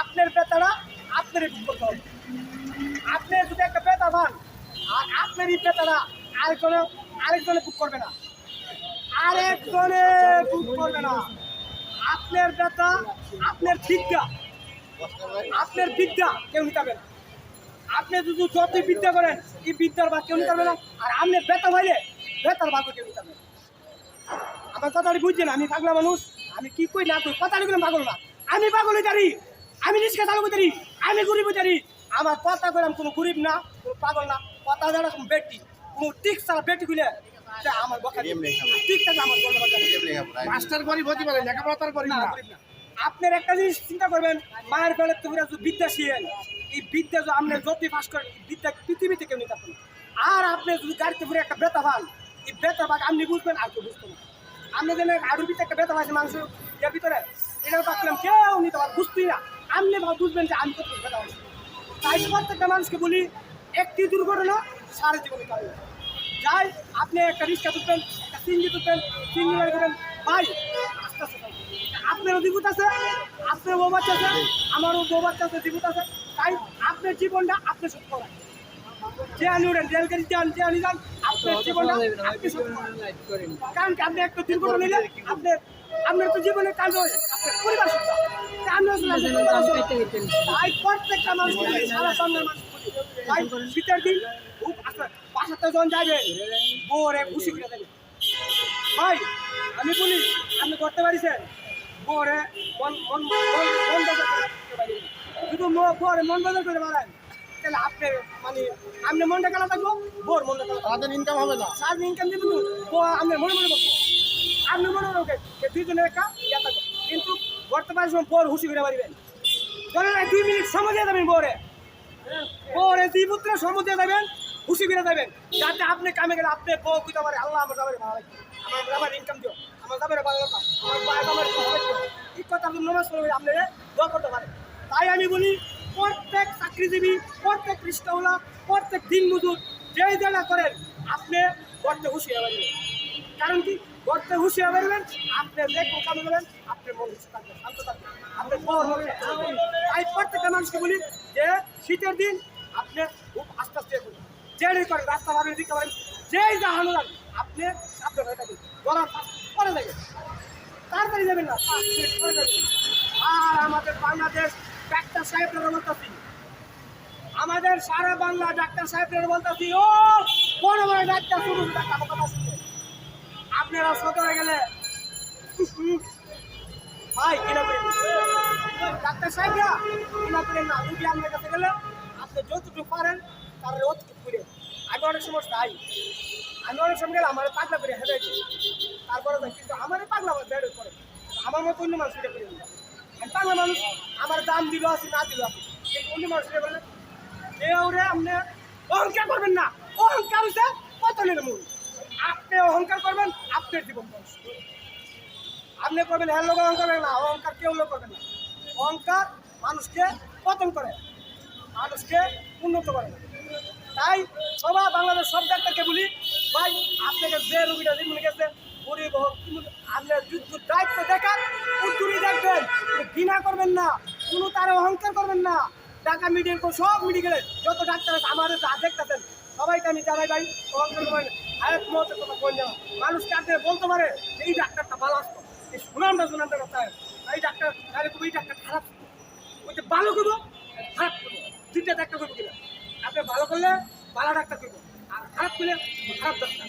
আপনার বেতারা, আপনারই করতে আপনি যদি একটা বেতা পান আর আপনারই বেতারা, আরেকজনে আরেকজনে বুক করবে না। আরেকজনে বুক করবে না। আপনার বেতা, আপনার বিদ্যা। আপনার বিদ্যা কেউ নিতে না। আপনি যদি যতই বিদ্যা করেন, এই বিদ্যার ভাগ কেউ নিতে না। আর আপনি বেতা ভাইলে বেতার ভাগ কেউ নিতে না। আমার কথাটি বুঝছেন? আমি পাগলা মানুষ। আমি কি কই না কই? কথাটি বললাম পাগল না। আমি পাগল জানি আমি রিক্সা চালক জানি আমি গরিব জানি আমার কথা কইলাম কোনো গরিব না কোনো পাগল না। কথা জানা কোনো বেটি কোনো টিক ছাড়া বেটি গুলে আমার ঠিক থাকে আমার বলতে মাস্টার গরিব হতে পারে লেখাপড়া তার গরিব না। আপনার একটা জিনিস চিন্তা করবেন মায়ের বেলের তো বিদ্যা শিখেন এই বিদ্যা যদি আপনি যতই পাস করেন বিদ্যা পৃথিবীতে কেউ নিতে পারেন আর আপনি যদি গাড়িতে ঘুরে একটা বেতা পান এই বেতা ভাগ আপনি বুঝবেন আর কেউ বুঝবেন না। আপনি যেন আরুর ভিতরে একটা বেতা পাইছে মাংস এর ভিতরে এটাও পাচ্ছিলাম কেউ নিতে পারে বুঝতেই না। আপনি ভাব বুঝবেন যে আমি কত তাই প্রত্যেকটা মানুষকে বলি একটি দুর্ঘটনা সারা জীবনে কারণ যাই আপনি একটা রিক্সা তুলবেন একটা সিঞ্জি তুলবেন সিঞ্জি গাড়ি করবেন ভাই আস্তে আস্তে আপনারও জীবত আছে আপনার বউ বাচ্চা আছে আমারও বউ বাচ্চা আছে জীবত আছে। তাই আপনার জীবনটা আপনি সত্য করেন যে আনি উঠেন রেল গাড়ি যান যে আনি যান আপনার জীবনটা আপনি সত্য করেন। কারণ কি আপনি একটা দুর্ঘটনা নিলে আপনার আপনার তো জীবনে কাজ হয় আপনার পরিবার সত্য। আমি আসলে আপনার পরিবার সত্য। তাই প্রত্যেকটা মানুষ সারা সন্ধ্যার মানুষ বলি, ভাই শীতের দিন খুব আস্তে বাসাতে যখন যাবে বোরে খুশি করে দেবে ভাই আমি বলি আপনি করতে পারিছেন বোরে মন মন মন মন বাজার করে পারি। শুধু বোরে মন বাজার করে মারেন তাহলে আপনি মানে আপনি মনটা খেলা থাকব বোর মনটা থাকব। তাদের ইনকাম হবে না। সার ইনকাম দিবেন আপনি মনে মনে বলব। আপনি মনে মনে ইয়া থাকব কিন্তু বর্তমান সময় বোর হুশি করে ধরেন এই দুই মিনিট সময় দিয়ে দেবেন বোরে। বোরে দুই পুত্র সময় দিয়ে দেবেন খুশি করে দেবেন যাতে আপনি কামে গেলে আপনি বউ কুইতে পারে আল্লাহ আমার যাবে ভালো আমার আমার ইনকাম দিও, আমার যাবে ভালো আমার বাবা কথা আপনি নমাজ পড়বে আপনি দোয়া করতে পারেন। তাই আমি বলি, প্রত্যেক চাকরিজীবী, প্রত্যেক খ্রিস্টাওয়ালা প্রত্যেক দিন মজুর যেই যেটা করেন, আপনি করতে হুঁশিয়ার পারবেন কারণ কি? করতে হুঁশিয়ার পারবেন আপনি যে কোনো কামে করবেন আপনার মন খুশি শান্ত থাকবে আপনার বড় হবে তাই প্রত্যেকটা মানুষকে বলি যে, শীতের দিন আপনি খুব আস্তে আস্তে এগোন। যেই করেন রাস্তা ভাবেন দিকে পারেন, যেই যা হানো আপনি সাবধান হয়ে থাকুন। গরম পরে যাবে। তাড়াতাড়ি যাবেন না পরে যাবেন। আর আমাদের বাংলাদেশ ডাক্তার সাহেবরা বলতেছি আমাদের সারা বাংলা ডাক্তার সাহেবরা বলতেছি ও, বড় বড় ডাক্তার শুরু ডাক্তার কথা আপনারা সদরে গেলে। ভাই কিনা করেন ডাক্তার সাহেবরা কিনা করেন না, রুগী আপনার কাছে গেলে আপনি যতটুকু পারেন তার অতটুকু করে আমি অনেক সময় অনেক সময় গেলে আমার পাগলা করে হেঁটে তারপরে কিন্তু আমার পাগলা আমার বেড়ে করে। আমার মতো অন্য মানুষ পাগলা মানুষ, আমার দাম দিল আছে, না দিল আছে। কিন্তু অন্য মানুষ বলে কেউ রে আপনি অহংকার করবেন না। অহংকার হচ্ছে পতনের মূল। আপনি অহংকার করবেন আপনার জীবন ধ্বংস। আপনি করবেন হ্যাঁ লোক অহংকার করবেন না, অহংকার কেউ লোক করবেন না। অহংকার মানুষকে পতন করে, মানুষকে উন্নত করে। তাই সবাই বাংলাদেশ সব ডাক্তারকে বলি, ভাই, আপনাকে যে রুগীটা দিন গেছে গরিব হোক আপনার যুদ্ধ দায়িত্ব দেখান উদ্দুরি দেখবেন ঘৃণা করবেন না, কোনো তার অহংকার করবেন না। ঢাকা মেডিকেল সব মেডিকেলে যত ডাক্তার আছে, আমাদের দেখতেছেন সবাইকে আমি জানাই ভাই করবেন না। আরেক মহতের কথা কোন মানুষকে আপনি বলতে পারে? যে এই ডাক্তারটা ভালো আসতো এই সুনামটা সুনামটা হয় এই ডাক্তার, আরে এই ডাক্তার খারাপ। ওই যে ভালো করব, খারাপ করব। দুইটা ডাক্তার করব কিনা? আপনি ভালো করলে ভালো ডাক্তার করব। আর খারাপ করলে খারাপ ডাক্তার।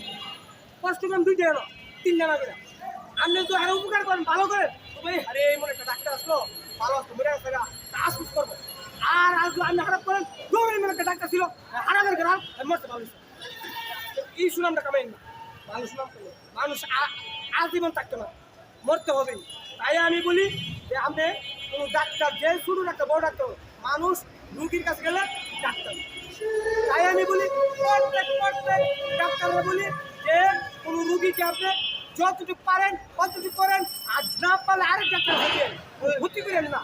কষ্ট করেন দুইটা এলো তিন জানা করে আপনি তো আরও উপকার করেন, ভালো করে ভাই আরে এই মনে একটা ডাক্তার আসলো, ভালো আসতো মরে গেছে আশুস করব। আর আজ আপনি খারাপ করেন একটা ছিল হারামের গেলাম মরতে ভালো এই সুনামটা কামাই না। সুনাম করলে। মানুষ আজীবন থাকতে না। মরতে হবেই। তাই আমি বলি যে আপনি কোনো ডাক্তার, যে শুরু ডাক্তার, বড় ডাক্তার, মানুষ রুগীর কাছে গেলে ডাক্তার। তাই আমি বলি প্রত্যেক প্রত্যেক বলি যে কোনো রুগীকে আপনি যতটুকু পারেন ততটুকু করেন। আর না পারলে আরেক ডাক্তার ভর্তি করেন না।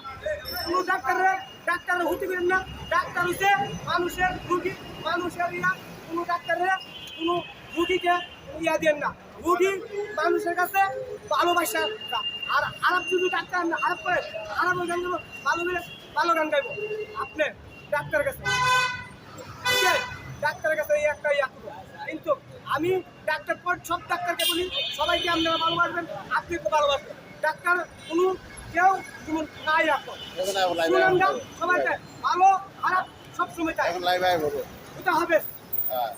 ভর্তি না। ডাক্তার হচ্ছে মানুষের রুগী মানুষের ইয়া কোনো ডাক্তাররা কোনো রুগীকে ইয়া দেন না। রুগী মানুষের কাছে ভালোবাসা আর আরব যদি ডাক্তার আপনি আরব করে আরব গান গাইবো ভালো করে ভালো গান গাইবো। আপনি ডাক্তারের কাছে? ডাক্তারের কাছে এই একটা ইয়া কিন্তু আমি ডাক্তার পর সব ডাক্তারকে বলি, সবাইকে আপনারা ভালোবাসবেন আপনি তো ভালোবাসবেন। ডাক্তার কোনো কেউ কোনো নাই রাখো সবাইকে ভালো খারাপ সব সময় চাই লাইভ আয় ওটা হবে। হ্যাঁ।